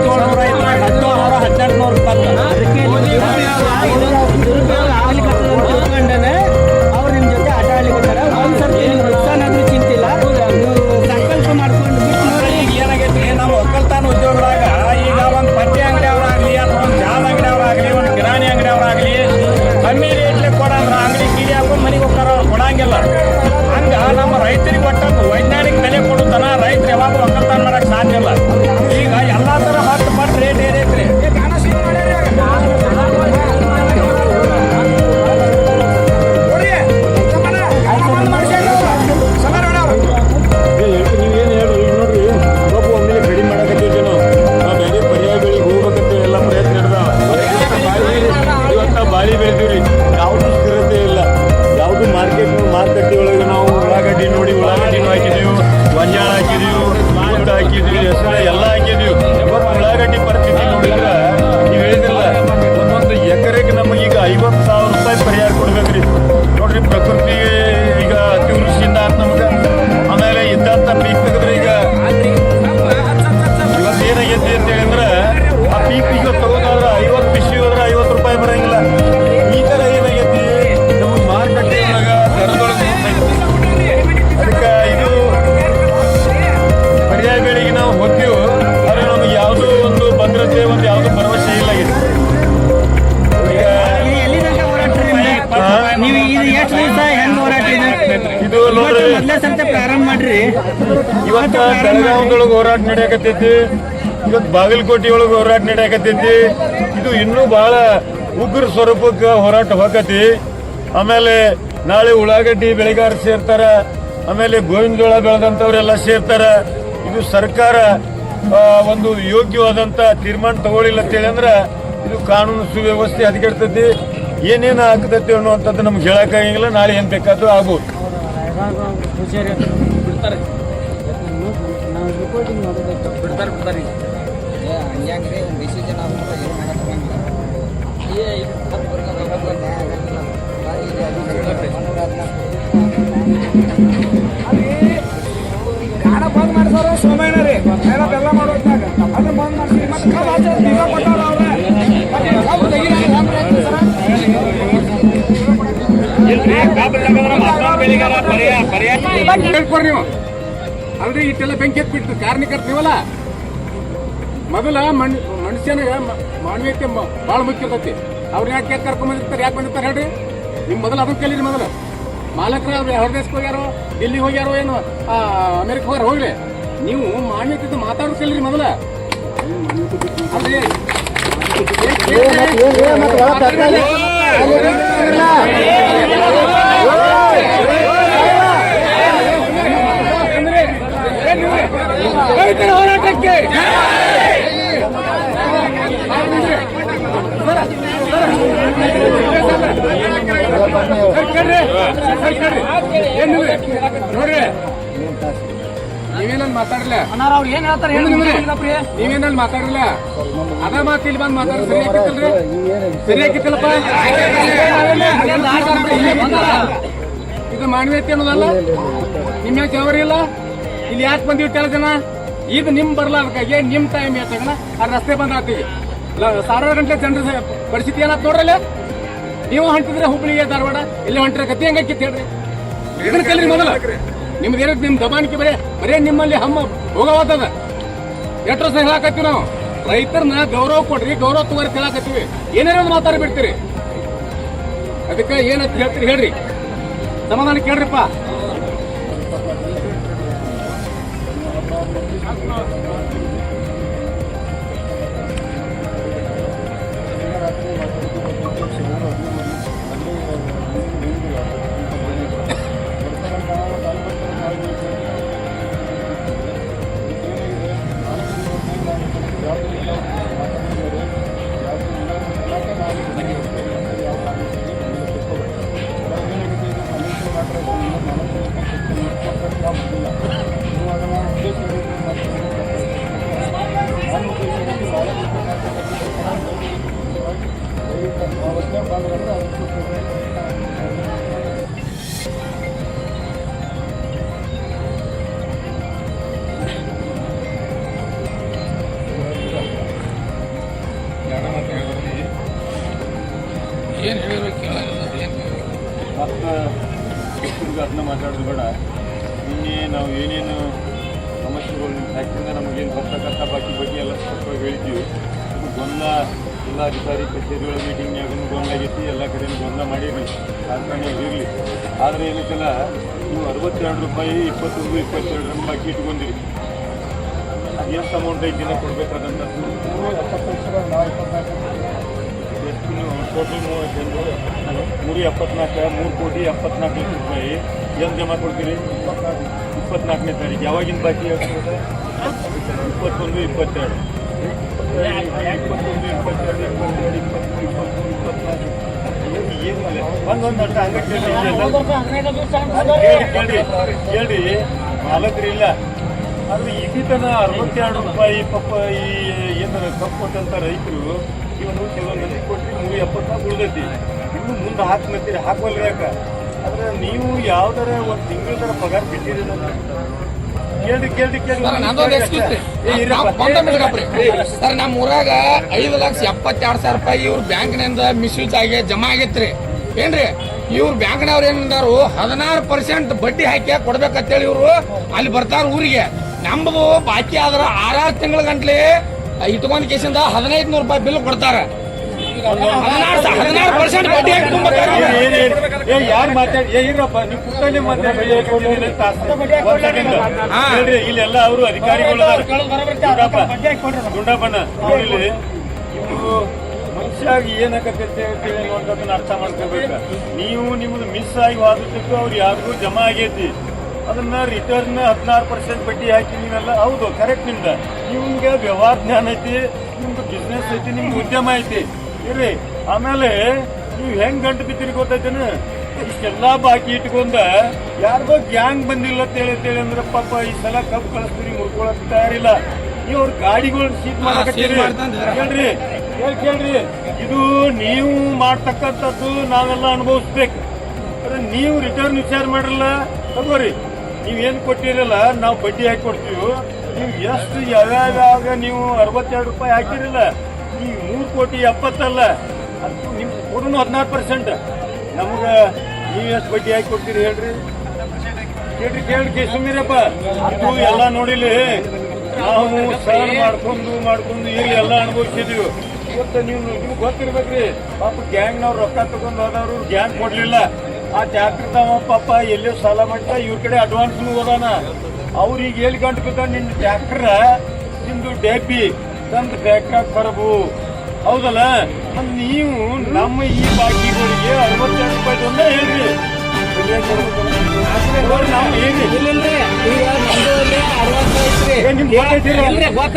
ಹದಿನೇಳು ನೂರ ಐವತ್ತು ಹದಿನೇಳು ನೂರ ಹದಿನೆಂಟು ನೂರ ಪರಿಹಾರ ಕೊಡ್ಬೇಕ್ರಿ ನೋಡ್ರಿ ಪ್ರಕೃತಿ ಈಗ ನಡೆಯಕತ್ತೈತಿ ಇವತ್ತು ಬಾಗಲಕೋಟೆ ಒಳಗೆ ಹೋರಾಟ ನಡೆಯಕತ್ತೈತಿ. ಇದು ಇನ್ನೂ ಬಹಳ ಉಗ್ರ ಸ್ವರೂಪಕ್ಕೆ ಹೋರಾಟ ಹೋಗತಿ ಆಮೇಲೆ ನಾಳೆ ಉಳ್ಳಾಗಡ್ಡಿ ಬೆಳೆಗಾರ ಸೇರ್ತಾರ. ಆಮೇಲೆ ಗೋವಿನ ಜೋಳ ಬೆಳೆದಂಥವ್ರೆಲ್ಲ ಸೇರ್ತಾರ. ಇದು ಸರ್ಕಾರ ಒಂದು ಯೋಗ್ಯವಾದಂಥ ತೀರ್ಮಾನ ತಗೊಳ್ಳಿಲ್ಲ ಅಂತೇಳಿ ಅಂದ್ರೆ ಇದು ಕಾನೂನು ಸುವ್ಯವಸ್ಥೆ ಹದಗೆಡ್ತೈತಿ. ಏನೇನು ಆಗ್ತೈತಿ ಅನ್ನುವಂಥದ್ದು ನಮ್ಗೆ ಹೇಳಕ್ಕಾಗಿಲ್ಲ ನಾಳೆ ಏನು ಬೇಕಾದ್ರೂ ಆಗ್ಬೋದು. ಒಂದು ಡಿಸಿಷನ್ ಏನು ಮಾಡಕ್ಕಾಗಂಗಿಲ್ಲ ಏ ಇದು ಹೋಗೋದು ನ್ಯಾಯ ಆಗಂಗಿಲ್ಲ ಬಾರಿ ಇದೆ ಅದು ಗಾಡ ಬಂದ್ ಮಾಡ್ಸಾರ ಸೋಮಯ್ಯನ ರೀ ಎಲ್ಲ ಬೆಲ್ಲ ಮಾಡೋದ್ನಾಗ ಅದನ್ನ ಬಂದ್ ಮಾಡ್ಸಿ. ಮತ್ತೆ ಬೀಗ ಕೊಟ್ಟಾರ ಅವ್ರೆ? ಹೇಳ್ಕೊಡ್ರಿ ನೀವು. ಅಲ್ರಿ ಇಟ್ಟೆಲ್ಲ ಬೆಂಕಿ ಎತ್ಬಿಟ್ಟು ಕಾರ್ಮಿಕರು ನೀವಲ್ಲ ಮೊದಲ ಮಣ್ ಮನುಷ್ಯನಿಗೆ ಮಾನವೀಯತೆ ಬಹಳ ಭಾಳ ಮುಖ್ಯ ಇರ್ತೈತಿ ಅವ್ರನ್ನ ಯಾಕೆ ಯಾಕೆ ಕರ್ಕೊಂಡ್ ಬಂದಿರ್ತಾರೆ ಯಾಕೆ ಬಂದಿರ್ತಾರೆ ಹೇಳ್ರಿ ನಿಮ್ ಮೊದಲು ಅದನ್ನ ಕೇಳಿರಿ ಮೊದಲು ಮಾಲಕರ ಅವ್ರು ಹೊರ ದೇಶಕ್ಕೆ ಹೋಗ್ಯಾರೋ ಡೆಲ್ಲಿ ಹೋಗ್ಯಾರೋ ಏನು ಅಮೆರಿಕ ಹೋಗ್ಯಾರ ಹೋಗ್ಲಿ ನೀವು ಮಾನವೀಯತೆ ಮಾತಾಡೋದು ಕೇಳಿರಿ ಮೊದಲ ಅಲ್ರಿ ರೈತರ ಹೋರಾಟಕ್ಕೆ. ಏನಿಲ್ಲ ನೋಡ್ರಿ. ನೀವೇನಲ್ಲಿ ಮಾತಾಡಲ್ಲ ಏನ್ ಹೇಳ್ತಾರೆ ಹೇಳಿ ನೀವೇನಲ್ಲಿ ಮಾತಾಡಲ್ಲ ಅದ ಮಾತು ಇಲ್ಲಿ ಬಂದು ಮಾತಾಡ ಸರಿಯಾಗಿತ್ತಲ್ರಿ ಸರಿಯಾಗಿತ್ತಲ್ಲಪ್ಪ ಇದು ಮಾನವೀಯತೆ ಅನ್ನೋದಲ್ಲ? ನಿಮ್ಮ ಜವಾರಿ ಇಲ್ಲ? ಇಲ್ಲಿ ಯಾಕೆ ಬಂದಿವಿ ಜನ? ಈಗ ನಿಮ್ ಬರ್ಲಾರ್ದಕ್ಕಾಗಿ ನಿಮ್ ಟೈಮ್ ಯಾಕಂದ್ರೆ ಆ ರಸ್ತೆ ಬಂದ್ ಆಗ್ತೀವಿ ಸಾವಿರಾರು ಗಂಟೆ ಜನರ ಪರಿಸ್ಥಿತಿ ಏನಾತ್ ನೋಡ್ರಲ್ಲ? ನೀವು ಹಂಟಿದ್ರೆ ಹುಬ್ಳಿಗೆ ಧಾರವಾಡ, ಇಲ್ಲಿ ಹೊಂಟಿರ ಗತಿ ಹೆಂಗಾಕಿತ್ತು ಹೇಳ್ರಿ? ಇದನ್ನ ಮೊದಲ. ನಿಮ್ದು ಏನಕ್ಕೆ ನಿಮ್ ದಬಾಣಿಕೆ ಬರೇ ಬರೇ ನಿಮ್ಮಲ್ಲಿ ಹಮ್ಮ ಹೋಗವಾತದ ಎಷ್ಟು ಸಹ ಹೇಳಾಕತ್ತೀವಿ ನಾವು? ರೈತರನ್ನ ಗೌರವ ಕೊಡ್ರಿ, ಗೌರವ ತಗೋರಿ ಹೇಳಾಕತ್ತೀವಿ ಏನೇನೋ ಒಂದು ಮಾತಾಡಿ ಬಿಡ್ತೀರಿ ಅದಕ್ಕೆ ಏನಂತ ಹೇಳ್ತೀರಿ ಹೇಳ್ರಿ. ಸಮಾಧಾನ ಕೇಳ್ರಿಪ್ಪ. Thank you. ಮತ್ತು ಹುಡುಗ ಅದನ್ನ ಮಾತಾಡೋದು ಬೇಡ. ನಿನ್ನೆ ನಾವು ಏನೇನು ಸಮಸ್ಯೆಗಳು, ನಿಮ್ಮ ನಮಗೇನು ಬರ್ತಕ್ಕಂಥ ಬಾಕಿ ಬಗ್ಗೆ ಎಲ್ಲ ಸ್ಪಷ್ಟವಾಗಿ ಹೇಳ್ತೀವಿ ಗೊಂದಲ ಜಿಲ್ಲಾಧಿಕಾರಿ ಕಚೇರಿಗಳ ಮೀಟಿಂಗ್ ಮೀಟಿಂಗ್ನಾಗೂ ಗೊಂದಲ ಆಗೈತಿ ಎಲ್ಲ ಕಡೆಯೂ ಗೊಂದಲ ಮಾಡಿ ಕಾರ್ಖಾನೆ ಇರಲಿ. ಆದರೆ ಏನಕ್ಕೆಲ್ಲ, ನೀವು ಅರವತ್ತೆರಡು ರೂಪಾಯಿ, ಇಪ್ಪತ್ತೊಂದು ರೂಪಾಯಿ ಬಾಕಿ ಇಟ್ಕೊಂಡಿರಿ. ಎಷ್ಟು ಅಮೌಂಟ್ ಐದು ದಿನ ಕೊಡಬೇಕಾದಂಥದ್ದು ಎಷ್ಟು ಟೋಟಲ್ ಮೂವತ್ತೆಂಟು ಮೂರು ಎಪ್ಪತ್ನಾಲ್ಕು, ಮೂರು ಕೋಟಿ ಎಪ್ಪತ್ನಾಲ್ಕು ಲಕ್ಷ ರೂಪಾಯಿ ಏನು ಜಮಾ ಕೊಡ್ತೀರಿ? ಇಪ್ಪತ್ನಾಲ್ಕನೇ ತಾರೀಕು. ಯಾವಾಗಿನ ಬಾಕಿ ಇಪ್ಪತ್ತೆರಡು ಇಪ್ಪತ್ತೊಂದು, ಇಪ್ಪತ್ತೆರಡು. ಒಂದೊಂದು ವರ್ಷ ಹಂಗೆ ಕೇಳಿ ಕೇಳಿ ಕೇಳಿ. ಮಾಲಕರು ಇಲ್ಲ ಆದ್ರೆ ಇದೀತನ ಅರವತ್ತೆರಡು ರೂಪಾಯಿ ಪಪ್ಪ ಈ ಏನು ಕಪ್ಪು ಕೊಟ್ಟಂತ ರೈತರು. ಇವನು ಕೆಲವೊಂದು ಮಂದಿ ಕೊಟ್ಟು ಮೂರು ಎಪ್ಪತ್ನಾಲ್ಕು ಉಳಿದೈತಿ. ಇನ್ನು ಇನ್ನು ಮುಂದೆ ಹಾಕ್ಲತ್ತೀರಿ ಹಾಕವಲ್ರಿ ಯಾಕ? ಆದ್ರೆ ನೀವು ಯಾವ್ದಾರ ಒಂದು ತಿಂಗಳ ಪಗಾರ ಬಿಟ್ಟಿರಿ ಕೇಳಿ. ಬಂದ ಮೇಲ್ಗಪ್ರಿ ಸರ್ ನಮ್ಮ ಊರಾಗ ಐದು ಲಕ್ಷ ಎಪ್ಪತ್ತೆರಡು ಸಾವಿರ ರೂಪಾಯಿ ಇವ್ರ ಬ್ಯಾಂಕ್ನಿಂದ ಮಿಸ್ಯೂಸ್ ಆಗಿ ಜಮಾ ಆಗೈತ್ರಿ. ಏನ್ರಿ? ಇವ್ರು ಬ್ಯಾಂಕ್ನವ್ರು ಏನಂದಾರು ಹದಿನಾರು ಪರ್ಸೆಂಟ್ ಬಡ್ಡಿ ಹಾಕಿ ಕೊಡ್ಬೇಕಂತೇಳಿ ಇವರು ಅಲ್ಲಿ ಬರ್ತಾರ ಊರಿಗೆ. ನಮ್ಮದು ಬಾಕಿ ಆದ್ರ ಆರಾರು ತಿಂಗಳ ಗಂಟ್ಲೆ ಇಟ್ಕೊಂಡ್ ಕೇಸಿಂದ ಹದಿನೈದು ನೂರು ರೂಪಾಯಿ ಬಿಲ್ ಕೊಡ್ತಾರ. ಹದಿನಾರು ಪರ್ಸೆಂಟ್ ಬಡ್ಡಿ ಹಾಕಿ ಇಲ್ಲೆಲ್ಲ ಅವರು ಅಧಿಕಾರಿಗಳು ಗುಂಡಪ್ಪ. ಗುಂಡಪ್ಪನ ನೋಡಿಲ್ಲಿ. ಇವ್ರು ಏನಕ್ಕೆ ಏನಾಗತ್ತೆ ಅಂತೇಳಿ ನೋಡ್ದನ್ನ ಅರ್ಥ ಮಾಡ್ಕೋಬೇಕು. ನೀವು ನಿಮ್ದು ಮಿಸ್ ಆಗಿ ವಾದಿಸಿದ್ದು ಅವ್ರು ಯಾರಿಗೂ ಜಮಾ ಆಗೈತಿ. ಅದನ್ನ ರಿಟರ್ನ್ ಹದಿನಾರು ಪರ್ಸೆಂಟ್ ಬಡ್ಡಿ ಹಾಕಿ ನೀವೆಲ್ಲ ಹೌದು ಕರೆಕ್ಟ್ ನಿಮ್ದ ನಿಮ್ಗೆ ವ್ಯವಹಾರ ಜ್ಞಾನ ಐತಿ ನಿಮ್ದು ಬಿಸ್ನೆಸ್ ಐತಿ ನಿಮ್ಗೆ ಉದ್ಯಮ ಐತಿ. ಇರ್ರಿ ಆಮೇಲೆ ನೀವು ಹೆಂಗ್ ಗಂಟು ಬಿದ್ದಿರಿ ಗೊತ್ತೈತೇನು? ಇಷ್ಟೆಲ್ಲಾ ಬಾಕಿ ಇಟ್ಕೊಂಡ ಯಾರಿಗೋ ಗ್ಯಾಂಗ್ ಬಂದಿಲ್ಲ ಅಂತ ಹೇಳಿ ಅಂದ್ರೆ ಪಾಪ ಈ ಸಲ ಕಪ್ ಕಳಿಸ್ತೀರಿ ಮುಡ್ಕೊಳಕ್ ತಯಾರಿಲ್ಲ. ನೀವು ಅವ್ರ ಗಾಡಿಗಳು ಸೀಟ್ ಮಾಡಕತ್ತೀರಿ. ಹೇಳ್ರಿ. ಕೇಳ್ರಿ. ಇದು ನೀವು ಮಾಡ್ತಕ್ಕಂಥದ್ದು ನಾವೆಲ್ಲ ಅನುಭವಿಸ್ಬೇಕು. ಅಂದ್ರೆ ನೀವು ರಿಟರ್ನ್ ವಿಚಾರ ಮಾಡಿರಲ್ಲ? ತಗೋರಿ. ನೀವೇನು ಕೊಟ್ಟಿರಲ್ಲ, ನಾವು ಬಡ್ಡಿ ಹಾಕಿ ಕೊಡ್ತೀವಿ. ನೀವು ಎಷ್ಟು ಯಾವ್ಯಾವ ನೀವು ಅರವತ್ತೆರಡು ರೂಪಾಯಿ ಹಾಕಿರಲ್ಲ, ಈ ಮೂರು ಕೋಟಿ ಎಪ್ಪತ್ತಲ್ಲ, ಅದು ನಿಮ್ಮ ಕೊಡೋನು ಹದಿನಾರು ಪರ್ಸೆಂಟ್ ನಮ್ಗೆ ನೀವು ಎಷ್ಟು ಬಡ್ಡಿ ಹಾಕಿ ಕೊಡ್ತೀರಿ ಹೇಳ್ರಿ. ಕೇಳ್ರಿ ಕೇಳಿ ಕೇ ಸುಮ್ಮೀರಪ್ಪ ಇದು ಎಲ್ಲ ನೋಡಿಲಿ. ನಾವು ಸರ್ ಮಾಡ್ಕೊಂಡು ಮಾಡ್ಕೊಂಡು ಇಲ್ಲಿ ಎಲ್ಲ ಅನುಭವಿಸಿದೀವಿ. ಇವತ್ತು ನೀವು ನಿಮ್ಗೆ ಗೊತ್ತಿರ್ಬೇಕ್ರಿ. ಪಾಪ ಗ್ಯಾಂಗ್ನವ್ರು ರೊಕ್ಕ ತಗೊಂಡು ಹೋದವ್ರು ಗ್ಯಾಂಗ್ ಕೊಡ್ಲಿಲ್ಲ. ಆ ಟ್ಯಾಕ್ಟರ್ದವ ಪಾಪ ಎಲ್ಲೋ ಸಾಲ ಮಾಡ್ತಾ ಇವ್ರ ಕಡೆ ಅಡ್ವಾನ್ಸ್ ಹೋದಾನ. ಅವ್ರಿಗೆ ಎಲ್ಲಿ ಗಂಟೆ ಬಿದ್ದ ನಿನ್ನ ಟ್ಯಾಕ್ಟ್ರ ನಿಮ್ದು ಡೇಪಿ ತಂದು ಬೇಕಾಗ ಬರಬು. ಹೌದಲ್ಲ? ನೀವು ನಮ್ಮ ಈ ಬಾಕಿಗಳಿಗೆ ಅರವತ್ತೆರಡು ರೂಪಾಯಿ ಒಂದೇ ಹೇಳ್ರಿ. ನಾವು ಏನು ಇಲ್ಲಿಲ್ರಿ ಈಗ ನಮ್ದು